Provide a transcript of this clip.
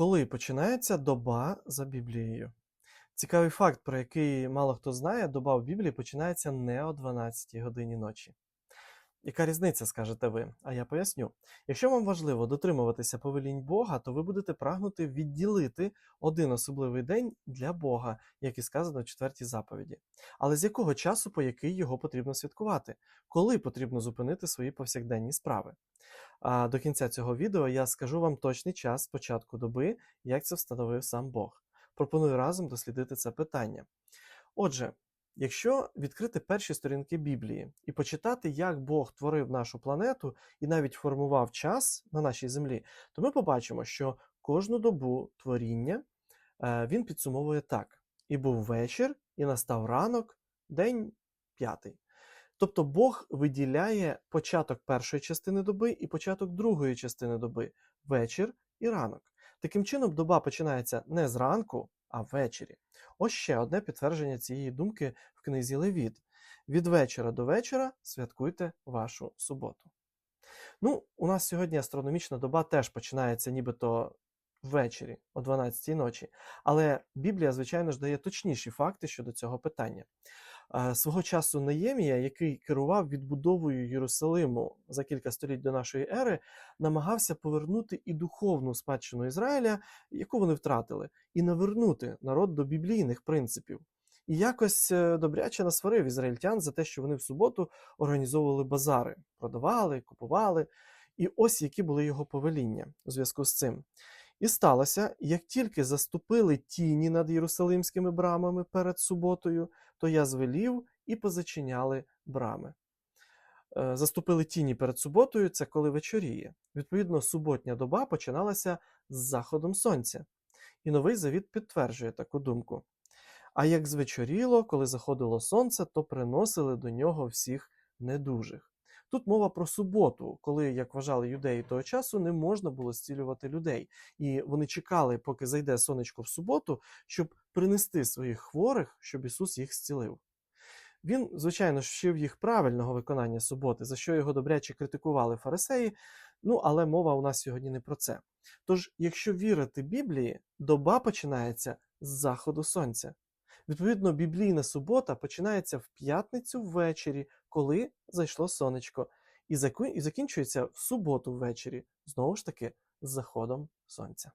Коли починається доба за Біблією? Цікавий факт, про який мало хто знає, доба в Біблії починається не о 12 годині ночі. Яка різниця, скажете ви? А я поясню. Якщо вам важливо дотримуватися повелінь Бога, то ви будете прагнути відділити один особливий день для Бога, як і сказано в четвертій заповіді. Але з якого часу, по який його потрібно святкувати? Коли потрібно зупинити свої повсякденні справи? А до кінця цього відео я скажу вам точний час початку доби, як це встановив сам Бог. Пропоную разом дослідити це питання. Отже, якщо відкрити перші сторінки Біблії і почитати, як Бог творив нашу планету і навіть формував час на нашій землі, то ми побачимо, що кожну добу творіння е, він підсумовує так: і був вечір, і настав ранок, день п'ятий. Тобто Бог виділяє початок першої частини доби і початок другої частини доби вечір і ранок. Таким чином, доба починається не зранку, а ввечері. Ось ще одне підтвердження цієї думки в книзі Левіт. Від вечора до вечора святкуйте вашу суботу. Ну, у нас сьогодні астрономічна доба теж починається нібито ввечері о 12-й ночі. Але Біблія, звичайно ж, дає точніші факти щодо цього питання. Свого часу Неємія, який керував відбудовою Єрусалиму за кілька століть до нашої ери, намагався повернути і духовну спадщину Ізраїля, яку вони втратили, і навернути народ до біблійних принципів. І якось е, добряче насварив ізраїльтян за те, що вони в суботу організовували базари, продавали, купували. І ось які були його повеління у зв'язку з цим. І сталося, як тільки заступили тіні над Єрусалимськими брамами перед суботою, то я звелів і позачиняли брами. Е, Заступили тіні перед суботою це коли вечоріє. Відповідно, суботня доба починалася з заходом сонця. І новий завіт підтверджує таку думку. А як звечоріло, коли заходило сонце, то приносили до нього всіх недужих. Тут мова про суботу, коли, як вважали юдеї того часу, не можна було зцілювати людей. І вони чекали, поки зайде сонечко в суботу, щоб принести своїх хворих, щоб Ісус їх зцілив. Він, звичайно, вчив їх правильного виконання суботи, за що його добряче критикували фарисеї. Ну, але мова у нас сьогодні не про це. Тож, якщо вірити Біблії, доба починається з заходу сонця. Відповідно, біблійна субота починається в п'ятницю ввечері, коли зайшло сонечко, і закінчується в суботу ввечері, знову ж таки, з заходом сонця.